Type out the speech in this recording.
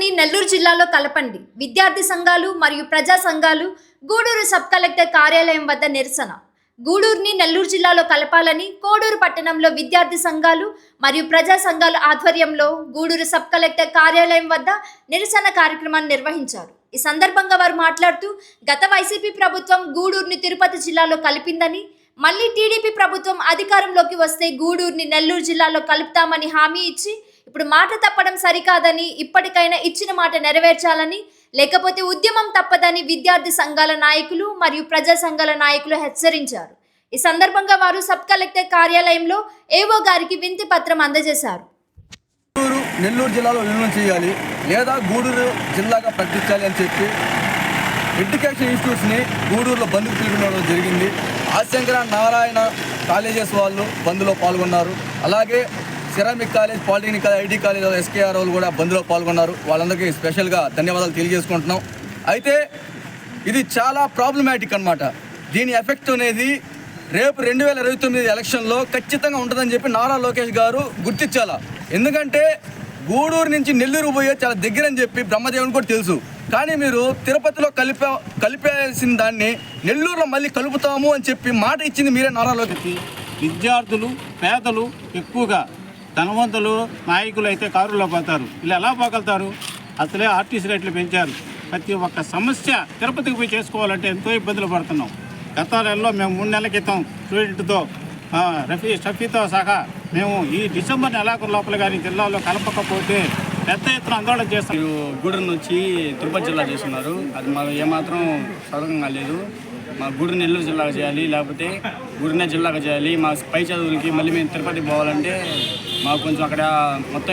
ని నెల్లూరు జిల్లాలో కలపండి. విద్యార్థి సంఘాలు మరియు ప్రజా సంఘాలు గూడూరు సబ్ కలెక్టర్ కార్యాలయం వద్ద నిరసన. గూడూరుని నెల్లూరు జిల్లాలో కలపాలని కోడూరు పట్టణంలో విద్యార్థి సంఘాలు మరియు ప్రజా సంఘాల ఆధ్వర్యంలో గూడూరు సబ్ కలెక్టర్ కార్యాలయం వద్ద నిరసన కార్యక్రమాన్ని నిర్వహించారు. ఈ సందర్భంగా వారు మాట్లాడుతూ గత వైసీపీ ప్రభుత్వం గూడూరుని తిరుపతి జిల్లాలో కలిపిందని మళ్ళీ టీడీపీ ప్రభుత్వం అధికారంలోకి వస్తే గూడూరుని నెల్లూరు జిల్లాలో కలుపుతామని హామీ ఇచ్చి ఇప్పుడు మాట తప్పడం సరికాదని ఇప్పటికైనా ఇచ్చిన మాట నెరవేర్చాలని లేకపోతే ఉద్యమం తప్పదని విద్యార్థి సంఘాల నాయకులు మరియు ప్రజా సంఘాల నాయకులు హెచ్చరించారు. ఈ సందర్భంగా వారు సబ్ కలెక్టర్ కార్యాలయంలో ఏవో గారికి వింతి పత్రం అందజేశారు. నెల్లూరు జిల్లాలో విలీనం చేయాలి లేదా గూడూరు జిల్లాగా ప్రకటించాలి అని చెప్పి ఎడ్యుకేషన్ ఇన్స్టిట్యూట్స్ని గూడూరులో బంద్కు పిలుపుకోవడం జరిగింది. ఆశంకర నారాయణ కాలేజెస్ వాళ్ళు బంద్లో పాల్గొన్నారు. అలాగే ceramic college polytechnic college IT college SKR వాళ్ళు కూడా బంద్లో పాల్గొన్నారు. వాళ్ళందరికీ స్పెషల్గా ధన్యవాదాలు తెలియజేసుకుంటున్నాం. అయితే ఇది చాలా ప్రాబ్లమాటిక్ అన్నమాట. దీని ఎఫెక్ట్ అనేది రేపు రెండు వేల ఇరవై తొమ్మిది ఎలక్షన్లో ఖచ్చితంగా ఉంటుందని చెప్పి నారా లోకేష్ గారు గుర్తించాలా. ఎందుకంటే గూడూరు నుంచి నెల్లూరు పోయే చాలా దగ్గర అని చెప్పి బ్రహ్మదేవుని కూడా తెలుసు. కానీ మీరు తిరుపతిలో కలిపే కలిపేసిన దాన్ని నెల్లూరులో మళ్ళీ కలుపుతాము అని చెప్పి మాట ఇచ్చింది మీరే నారా లోకేష్. విద్యార్థులు పేదలు ఎక్కువగా ధనవంతులు నాయకులు అయితే కారులో పోతారు. వీళ్ళు ఎలా పోగలుగుతారు? అసలే ఆర్టీసీ రేట్లు పెంచారు. ప్రతి ఒక్క సమస్య తిరుపతికి పోయి చేసుకోవాలంటే ఎంతో ఇబ్బందులు పడుతున్నాం. గత నెలలో మేము మూడు నెలల క్రితం స్టూడెంట్తో రఫీ షఫీతో సహా మేము ఈ డిసెంబర్ నెలాఖరు లోపల కానీ జిల్లాలో కలపకపోతే పెద్ద ఎత్తున ఆందోళన చేస్తాం. మీరు గూడూరు నుంచి తిరుపతి జిల్లా చేస్తున్నారు. అది మాకు ఏమాత్రం సౌకర్యంగా లేదు. మా గుడి నెల్లూరు జిల్లాగా చేయాలి లేకపోతే గూడూరునే జిల్లాగా చేయాలి. మా పై చదువులకి మళ్ళీ మేము తిరుపతి పోవాలంటే మాకు కొంచెం అక్కడ మొత్తం